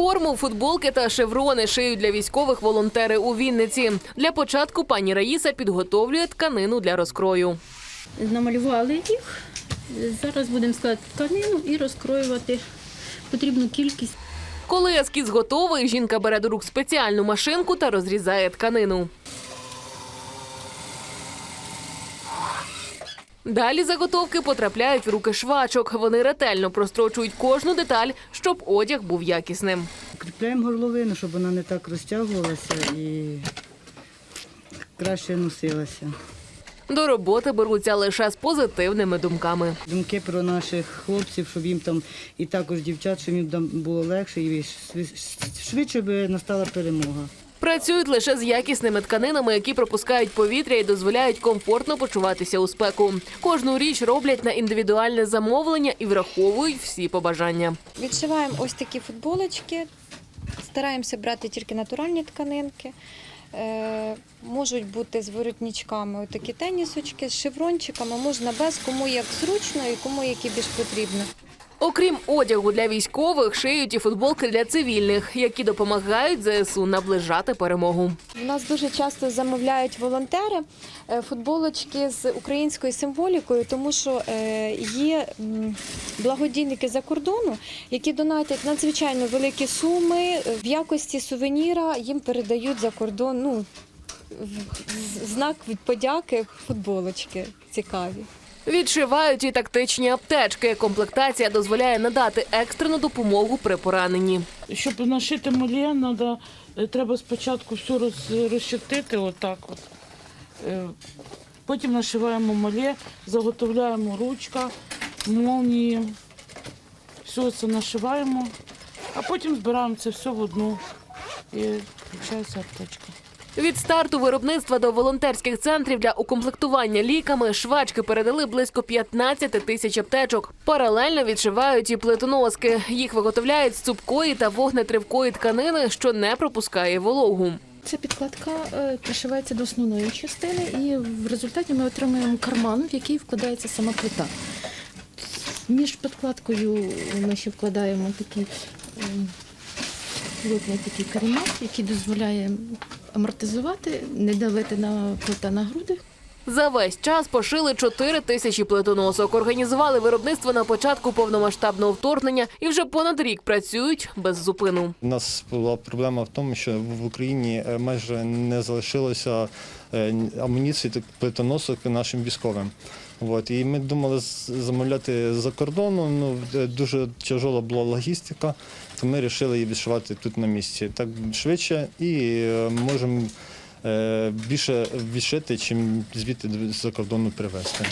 Форму, футболки та шеврони шиють для військових волонтери у Вінниці. Для початку пані Раїса підготовлює тканину для розкрою. намалювали їх. Зараз будемо складати тканину і розкроювати потрібну кількість. Коли ескіз готовий, жінка бере до рук спеціальну машинку та розрізає тканину. Далі заготовки потрапляють в руки швачок. Вони ретельно прострочують кожну деталь, щоб одяг був якісним. Кріпляємо горловину, щоб вона не так розтягувалася і краще носилася. До роботи беруться лише з позитивними думками. Думки про наших хлопців, щоб їм там і також дівчат, щоб їм там було легше і швидше- би настала перемога. Працюють лише з якісними тканинами, які пропускають повітря і дозволяють комфортно почуватися у спеку. Кожну річ роблять на індивідуальне замовлення і враховують всі побажання. Відшиваємо ось такі футболочки, стараємося брати тільки натуральні тканинки. Е, можуть бути з воротничками такі тенісочки, з шеврончиками, можна без, кому як зручно і кому які більш потрібно. Окрім одягу для військових, шиють і футболки для цивільних, які допомагають ЗСУ наближати перемогу. У нас дуже часто замовляють волонтери е, футболочки з українською символікою, тому що е, є благодійники за кордону, які донатять надзвичайно великі суми в якості сувеніра. Їм передають за кордон ну, знак від подяки футболочки цікаві. Відшивають і тактичні аптечки. Комплектація дозволяє надати екстрену допомогу при пораненні. Щоб нашити надо, е, треба спочатку все роз, розчертити отак от. Е, Потім нашиваємо молє, заготовляємо ручка, молнії. Все це нашиваємо, а потім збираємо це все в одну і включається аптечка. Від старту виробництва до волонтерських центрів для укомплектування ліками швачки передали близько 15 тисяч аптечок. Паралельно відшивають і плитоноски. Їх виготовляють з цупкої та вогнетривкої тканини, що не пропускає вологу. Ця підкладка е, пришивається до основної частини, і в результаті ми отримуємо карман, в який вкладається сама плита. Між підкладкою ми ще вкладаємо такий плотний такий каремат, який дозволяє амортизувати, не давити на плита на груди. За весь час пошили 4 тисячі плитоносок. Організували виробництво на початку повномасштабного вторгнення і вже понад рік працюють без зупину. У нас була проблема в тому, що в Україні е, майже не залишилося е, амуніції та плитоносок нашим військовим. От. І ми думали замовляти за кордону. Ну е, дуже тяжела була логістика, то ми вирішили її відшивати тут на місці. Так швидше і можемо більше відшити, чим звідти з-за кордону привезти.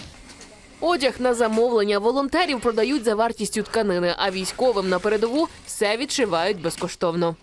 Одяг на замовлення волонтерів продають за вартістю тканини, а військовим на передову все відшивають безкоштовно.